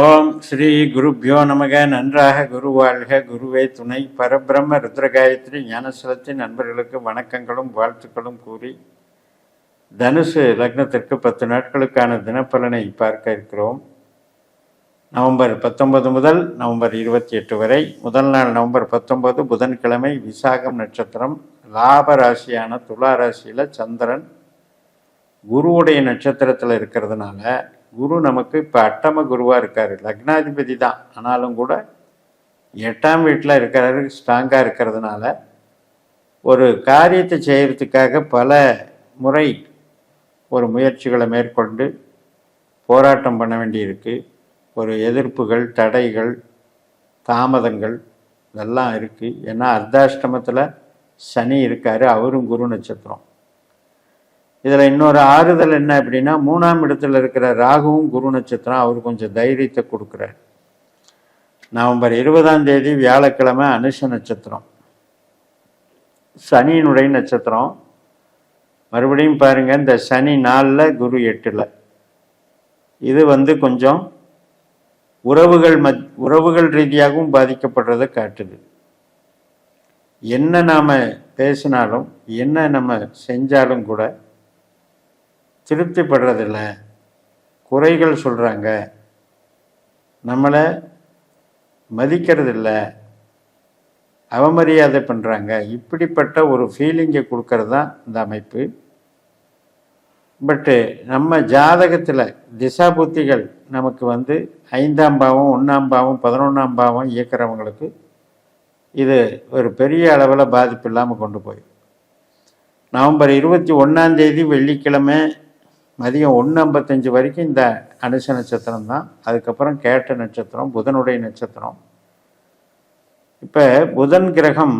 ஓம் ஸ்ரீ குருப்பியோ நமக. நன்றாக குரு வாழ்க. குருவே துணை. பரபிரம்ம ருத்ரகாயத்ரி ஞானசலத்தின் நண்பர்களுக்கு வணக்கங்களும் வாழ்த்துக்களும் கூறி தனுசு லக்னத்திற்கு பத்து நாட்களுக்கான தினப்பலனை பார்க்க இருக்கிறோம். நவம்பர் பத்தொன்பது முதல் நவம்பர் இருபத்தி எட்டு வரை. முதல் நாள் நவம்பர் பத்தொன்பது புதன்கிழமை விசாகம் நட்சத்திரம். லாப ராசியான துலா ராசியில் சந்திரன் குருவுடைய நட்சத்திரத்தில் இருக்கிறதுனால குரு நமக்கு இப்போ அட்டம குருவாக இருக்கார். லக்னாதிபதி தான். ஆனாலும் கூட எட்டாம் வீட்டில் இருக்கிறாரு ஸ்ட்ராங்காக இருக்கிறதுனால ஒரு காரியத்தை செய்கிறதுக்காக பல முறை ஒரு முயற்சிகளை மேற்கொண்டு போராட்டம் பண்ண வேண்டியிருக்கு. ஒரு எதிர்ப்புகள் தடைகள் தாமதங்கள் இதெல்லாம் இருக்குது ஏன்னா அர்த்தாஷ்டமத்தில் சனி இருக்கார் அவரும் குரு நட்சத்திரம். இதில் இன்னொரு ஆறுதல் என்ன அப்படின்னா மூணாம் இடத்துல இருக்கிற ராகுவும் குரு நட்சத்திரம் அவர் கொஞ்சம் தைரியத்தை கொடுக்குறார். நவம்பர் இருபதாம் தேதி வியாழக்கிழமை அனுஷ நட்சத்திரம். சனியினுடைய நட்சத்திரம். மறுபடியும் பாருங்கள் இந்த சனி நாளில் குரு எட்டில். இது வந்து கொஞ்சம் உறவுகள் மத் உறவுகள் ரீதியாகவும் பாதிக்கப்படுறதை காட்டுது. என்ன நாம் பேசினாலும் என்ன நம்ம செஞ்சாலும் கூட திருப்திப்படுறதில்ல. குறைகள் சொல்கிறாங்க நம்மளை மதிக்கிறதில்ல. அவமரியாதை பண்ணுறாங்க இப்படிப்பட்ட ஒரு ஃபீலிங்கை கொடுக்கறது தான் இந்த அமைப்பு. பட்டு நம்ம ஜாதகத்தில் திசா புத்திகள் நமக்கு வந்து ஐந்தாம் பாவம் ஒன்றாம் பாவம் பதினொன்றாம் பாவம் இயக்கிறவங்களுக்கு இது ஒரு பெரிய அளவில் பாதிப்பு இல்லாமல் கொண்டு போய் நவம்பர் இருபத்தி ஒன்றாம் தேதி வெள்ளிக்கிழமை மதியம் ஒன்று ஐம்பத்தஞ்சு வரைக்கும் இந்த அனுச நட்சத்திரம் தான். அதுக்கப்புறம் கேட்ட நட்சத்திரம் புதனுடைய நட்சத்திரம். இப்போ புதன் கிரகம்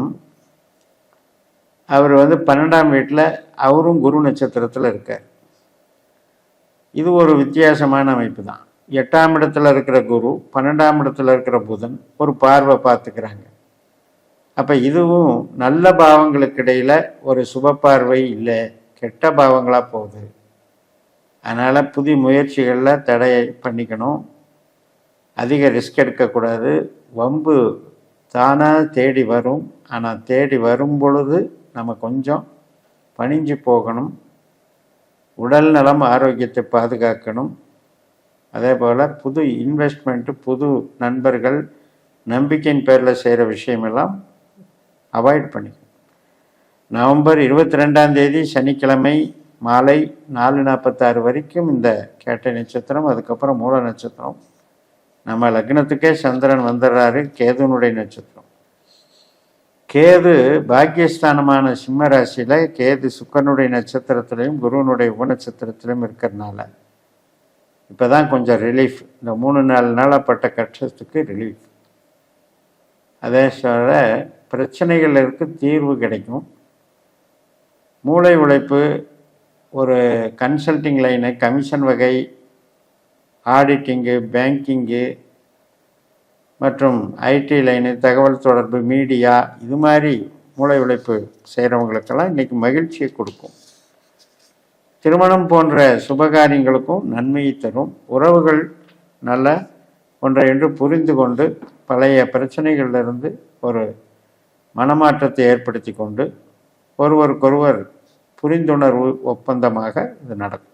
அவர் வந்து பன்னெண்டாம் வீட்டில் அவரும் குரு நட்சத்திரத்தில் இருக்கார். இது ஒரு வித்தியாசமான அமைப்பு தான். எட்டாம் இடத்துல இருக்கிற குரு பன்னெண்டாம் இடத்துல இருக்கிற புதன் ஒரு பார்வை பார்த்துக்கிறாங்க. அப்போ இதுவும் நல்ல பாவங்களுக்கு இடையில் ஒரு சுப பார்வை இல்லை கெட்ட பாவங்களாக போகுது. அதனால் புதிய முயற்சிகளில் தடை பண்ணிக்கணும். அதிக ரிஸ்க் எடுக்கக்கூடாது. வம்பு தானாக தேடி வரும். ஆனால் தேடி வரும் பொழுது நம்ம கொஞ்சம் பணிஞ்சு போகணும். உடல் நலம் ஆரோக்கியத்தை பாதுகாக்கணும். அதே போல் புது இன்வெஸ்ட்மெண்ட்டு புது நண்பர்கள் நம்பிக்கையின் பேரில் செய்கிற விஷயமெல்லாம் அவாய்ட் பண்ணிக்கணும். நவம்பர் இருபத்தி ரெண்டாம் தேதி சனிக்கிழமை மாலை நாலு நாற்பத்தாறு வரைக்கும் இந்த கேட்டை நட்சத்திரம் அதுக்கப்புறம் மூல நட்சத்திரம். நம்ம லக்னத்துக்கே சந்திரன் வந்துடுறாரு கேதுனுடைய நட்சத்திரம். கேது பாக்கியஸ்தானமான சிம்ம ராசியில் கேது சுக்கரனுடைய நட்சத்திரத்திலையும் குருவனுடைய உபநட்சத்திரத்திலையும் இருக்கிறதுனால இப்போ தான் கொஞ்சம் ரிலீஃப் இந்த மூணு நாலு நாளாகப்பட்ட கஷ்டத்துக்கு ரிலீஃப் அதே சொல்ல பிரச்சனைகளுக்கு தீர்வு கிடைக்கும். மூளை உழைப்பு ஒரு கன்சல்டிங் லைனு கமிஷன் வகை ஆடிட்டிங்கு பேங்கிங்கு மற்றும் ஐடி லைனு தகவல் தொடர்பு மீடியா இது மாதிரி மூளை உழைப்பு செய்கிறவங்களுக்கெல்லாம் இன்றைக்கி மகிழ்ச்சியை கொடுக்கும். திருமணம் போன்ற சுபகாரியங்களுக்கும் நன்மையை தரும். உறவுகள் நல்ல ஒன்றை என்று புரிந்து கொண்டு பழைய பிரச்சனைகளிலிருந்து ஒரு மனமாற்றத்தை ஏற்படுத்தி கொண்டு ஒருவருக்கொருவர் புரிந்துணர்வு ஒப்பந்தமாக இது நடக்கும்.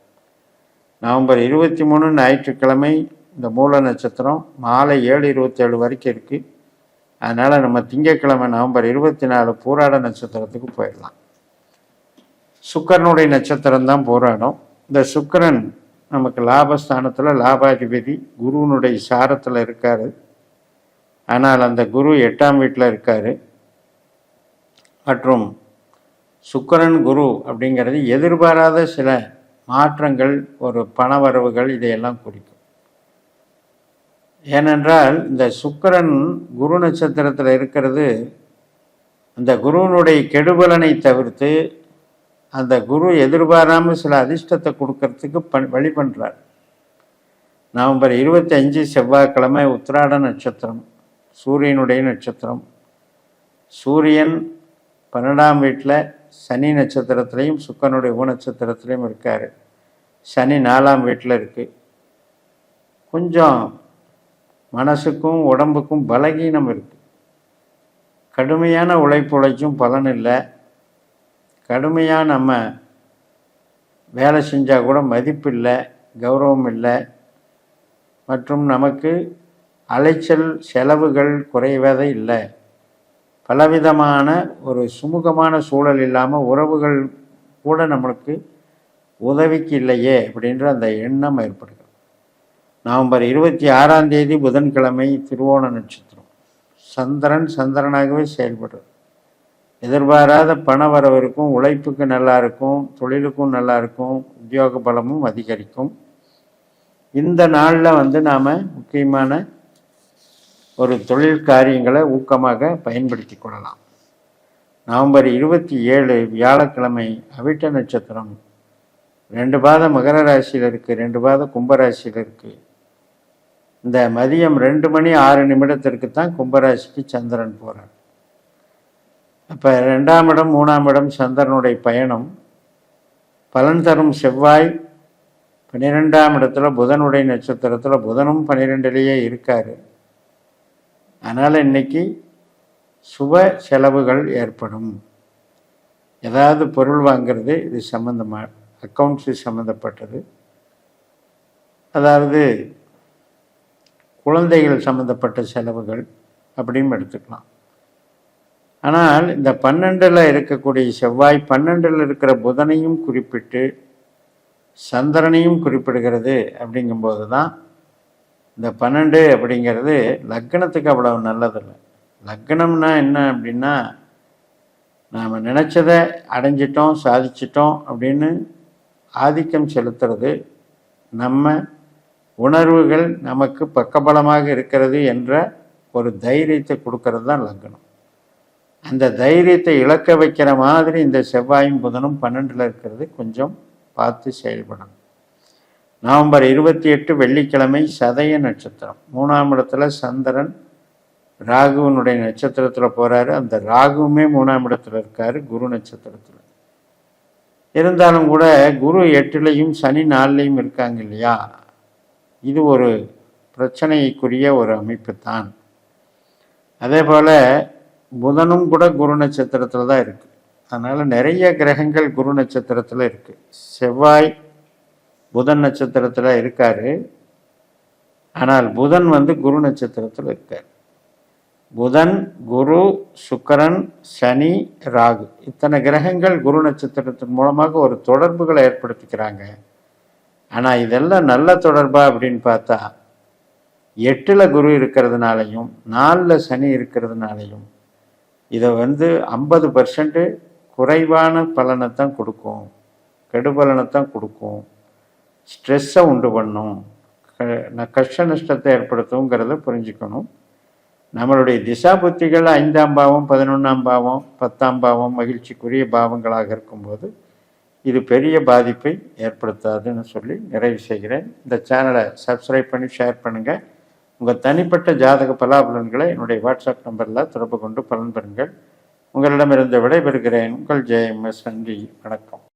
நவம்பர் இருபத்தி மூணு ஞாயிற்றுக்கிழமை இந்த மூல நட்சத்திரம் மாலை ஏழு இருபத்தேழு வரைக்கும் இருக்குது அதனால் நம்ம திங்கட்கிழமை நவம்பர் இருபத்தி நாலு பூராட நட்சத்திரத்துக்கு போயிடலாம். சுக்கரனுடைய நட்சத்திரம் தான் போராடும். இந்த சுக்கரன் நமக்கு லாபஸ்தானத்தில் லாபாதிபதி குருவனுடைய சாரத்தில் இருக்கார். ஆனால் அந்த குரு எட்டாம் வீட்டில் இருக்கார். மற்றும் சுக்கரன் குரு அப்படிங்கிறது எதிர்பாராத சில மாற்றங்கள் ஒரு பண வரவுகள் இதையெல்லாம் குறிக்கும். ஏனென்றால் இந்த சுக்கரன் குரு நட்சத்திரத்தில் இருக்கிறது அந்த குருவனுடைய கெடுபலனை தவிர்த்து அந்த குரு எதிர்பாராமல் சில அதிர்ஷ்டத்தை கொடுக்கறதுக்கு பண் வழி பண்ணுறார் நவம்பர் இருபத்தி அஞ்சு செவ்வாய்க்கிழமை உத்திராட நட்சத்திரம் சூரியனுடைய நட்சத்திரம். சூரியன் பன்னெண்டாம் வீட்டில் சனி நட்சத்திரத்துலேயும் சுக்கனுடைய உப நட்சத்திரத்துலேயும் இருக்கார். சனி நாலாம் வீட்டில் இருக்குது கொஞ்சம் மனசுக்கும் உடம்புக்கும் பலகீனம் இருக்குது கடுமையான உழைப்பு உழைச்சும் பலன் இல்லை. கடுமையாக நம்ம வேலை செஞ்சால் கூட மதிப்பு இல்லை கௌரவம் இல்லை. மற்றும் நமக்கு அலைச்சல் செலவுகள் குறைவதே இல்லை. பலவிதமான ஒரு சுமூகமான சூழல் இல்லாமல் உறவுகள் கூட நம்மளுக்கு உதவிக்கு இல்லையே அப்படின்ற அந்த எண்ணம் ஏற்படுகிறது. நவம்பர் இருபத்தி ஆறாம் தேதி புதன்கிழமை திருவோண நட்சத்திரம். சந்திரன் சந்திரனாகவே செயல்படுறது எதிர்பாராத பண வரவிற்கும் உழைப்புக்கு நல்லா இருக்கும் தொழிலுக்கும் நல்லா இருக்கும் உத்தியோக பலமும் அதிகரிக்கும். இந்த நாளில் வந்து நாம் முக்கியமான ஒரு தொழில் காரியங்களை ஊக்கமாக பயன்படுத்தி கொள்ளலாம். நவம்பர் இருபத்தி ஏழு வியாழக்கிழமை அவிட்ட நட்சத்திரம். ரெண்டு பாதம் மகர ராசியில் இருக்குது ரெண்டு பாதம் கும்பராசியில் இருக்குது இந்த மதியம் ரெண்டு மணி ஆறு நிமிடத்திற்கு தான் கும்பராசிக்கு சந்திரன் போகிறார் அப்போ ரெண்டாம் இடம் மூணாம் இடம் சந்திரனுடைய பயணம். பலன் தரும் செவ்வாய் பன்னிரெண்டாம் இடத்துல புதனுடைய நட்சத்திரத்தில் புதனும் பன்னிரெண்டுலேயே இருக்கார். அதனால் இன்னைக்கு சுப செலவுகள் ஏற்படும். ஏதாவது பொருள் வாங்கிறது இது சம்மந்தமாக அக்கௌண்ட்ஸு சம்மந்தப்பட்டது அதாவது குழந்தைகள் சம்மந்தப்பட்ட செலவுகள் அப்படின்னு எடுத்துக்கலாம். ஆனால் இந்த பன்னெண்டில் இருக்கக்கூடிய செவ்வாய் பன்னெண்டில் இருக்கிற புதனையும் குறிப்பிட்டு சந்திரனையும் குறிப்பிடுகிறது அப்படிங்கும்போது தான் இந்த பன்னெண்டு அப்படிங்கிறது லக்னத்துக்கு அவ்வளவு நல்லதில்லை. லக்னம்னா என்ன அப்படின்னா நாம் நினச்சதை அடைஞ்சிட்டோம் சாதிச்சிட்டோம் அப்படின்னு ஆதிக்கம் செலுத்துறது நம்ம உணர்வுகள் நமக்கு பக்கபலமாக இருக்கிறது என்ற ஒரு தைரியத்தை கொடுக்கறது தான் லக்னம். அந்த தைரியத்தை இழக்க வைக்கிற மாதிரி இந்த செவ்வாயும் புதனும் பன்னெண்டில் இருக்கிறது கொஞ்சம் பார்த்து செயல்படணும். நவம்பர் இருபத்தி எட்டு வெள்ளிக்கிழமை சதய நட்சத்திரம். மூணாம் இடத்துல சந்திரன் ராகுவனுடைய நட்சத்திரத்தில் போகிறாரு அந்த ராகுவுமே மூணாம் இடத்துல இருக்கார் குரு நட்சத்திரத்தில். இருந்தாலும் கூட குரு எட்டுலையும் சனி நாலுலையும் இருக்காங்க இல்லையா? இது ஒரு பிரச்சனைக்குரிய ஒரு அமைப்பு தான். அதே போல் புதனும் கூட குரு நட்சத்திரத்தில் தான் இருக்குது அதனால் நிறைய கிரகங்கள் குரு நட்சத்திரத்தில் இருக்குது செவ்வாய் புதன் நட்சத்திரத்தில் இருக்கார். ஆனால் புதன் வந்து குரு நட்சத்திரத்தில் இருக்கார். புதன் குரு சுக்கரன் சனி ராகு. இத்தனை கிரகங்கள் குரு நட்சத்திரத்தின் மூலமாக ஒரு தொடர்புகளை ஏற்படுத்திக்கிறாங்க. ஆனால் இதெல்லாம் நல்ல தொடர்பா அப்படின்னு பார்த்தா எட்டில் குரு இருக்கிறதுனாலையும் நாலில் சனி இருக்கிறதுனாலையும் இதை வந்து ஐம்பது பர்சன்ட்டு குறைவான பலனை தான் கொடுக்கும். கெடுபலனை தான் கொடுக்கும். ஸ்ட்ரெஸ்ஸை உண்டு பண்ணும். கஷ்ட நஷ்டத்தை ஏற்படுத்துங்கிறத புரிஞ்சுக்கணும். நம்மளுடைய திசா புத்திகள் ஐந்தாம் பாவம் பதினொன்றாம் பாவம் பத்தாம் பாவம் மகிழ்ச்சிக்குரிய பாவங்களாக இருக்கும்போது இது பெரிய பாதிப்பை ஏற்படுத்தாதுன்னு சொல்லி நிறைவு செய்கிறேன். இந்த சேனலை சப்ஸ்கிரைப் பண்ணி ஷேர் பண்ணுங்கள் உங்கள் தனிப்பட்ட ஜாதக பலாபலன்களை என்னுடைய வாட்ஸ்அப் நம்பரில் தொடர்பு கொண்டு பலன் பெறுங்கள். உங்களிடமிருந்து விடைபெறுகிறேன். உங்கள் ஜெயம் எஸ். நன்றி. வணக்கம்.